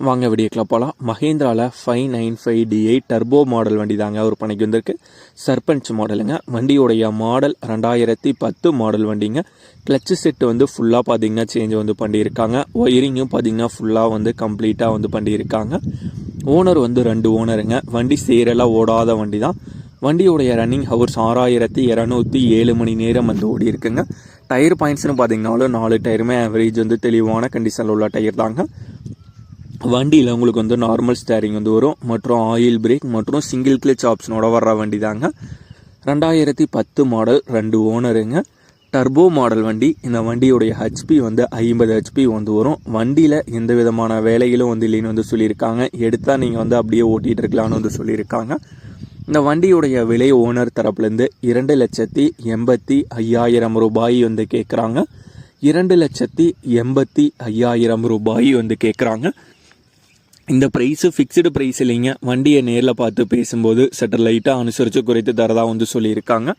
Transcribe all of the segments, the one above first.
வாங்க வீடியோக்கில் போகலாம் மஹேந்திராவில் five nine five DI turbo model வண்டி தாங்க ஒரு பணிக்கு வந்திருக்கு. சர்பஞ்ச் மாடலுங்க. வண்டியுடைய மாடல் ரெண்டாயிரத்தி பத்து மாடல் வண்டிங்க. கிளச்சு செட்டு வந்து ஃபுல்லாக பார்த்தீங்கன்னா சேஞ்ச் வந்து பண்ணியிருக்காங்க. ஒயரிங்கும் பார்த்தீங்கன்னா ஃபுல்லாக வந்து கம்ப்ளீட்டாக வந்து பண்ணியிருக்காங்க. ஓனர் வந்து ரெண்டு ஓனருங்க. வண்டி சேரெல்லாம் ஓடாத வண்டி தான் வண்டியோடைய ரன்னிங் ஹவர்ஸ் ஆறாயிரத்தி இரநூத்தி ஏழு மணி நேரம் வந்து ஓடி இருக்குங்க டயர் பாயிண்ட்ஸ்னு பார்த்தீங்கன்னாலும் நாலு டயருமே ஆவரேஜ் வந்து தெளிவான கண்டிஷனில் உள்ள டயர் தாங்க. வண்டியில் உங்களுக்கு வந்து நார்மல் ஸ்டேரிங் வந்து வரும். மற்றும் ஆயில் பிரேக் மற்றும் சிங்கிள் கிளச் ஆப்ஷனோட வர்ற வண்டி தாங்க. ரெண்டாயிரத்தி பத்து மாடல் ரெண்டு ஓனருங்க. டர்போ மாடல் வண்டி. இந்த வண்டியுடைய ஹெச்பி வந்து ஐம்பது ஹெச்பி வந்து வரும். வண்டியில் எந்த விதமான வேலைகளும் வந்து இல்லைன்னு வந்து சொல்லியிருக்காங்க. எடுத்தால் நீங்கள் வந்து அப்படியே ஓட்டிகிட்டு இருக்கலாம்னு வந்து சொல்லியிருக்காங்க. இந்த வண்டியுடைய விலை ஓனர் தரப்புலேருந்து இரண்டு லட்சத்தி எண்பத்தி ஐயாயிரம் ரூபாய் வந்து கேட்குறாங்க இரண்டு லட்சத்தி எண்பத்தி ஐயாயிரம் ரூபாய் வந்து கேட்குறாங்க இந்த ப்ரைஸு ஃபிக்ஸ்டு ப்ரைஸ் இல்லைங்க வண்டியை நேரில் பார்த்து பேசும்போது சற்று லைட்டாக அனுசரித்து குறைத்து தரதாக வந்து சொல்லியிருக்காங்க.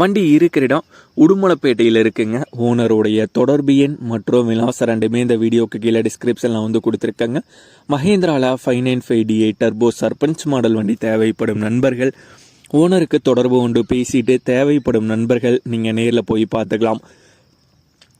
வண்டி இருக்கிற இடம் உடுமலைப்பேட்டையில் இருக்குங்க. ஓனருடைய தொடர்பு எண் மற்றும் விலாசம் ரெண்டுமே இந்த வீடியோக்கு கீழே டிஸ்கிரிப்ஷனில் வந்து கொடுத்துருக்காங்க. மஹேந்திராவில் five nine five D eight turbo Sarpanch model வண்டி தேவைப்படும் நண்பர்கள். ஓனருக்கு தொடர்பு கொண்டு பேசிட்டு தேவைப்படும் நண்பர்கள் நீங்கள் நேரில் போய் பார்த்துக்கலாம்.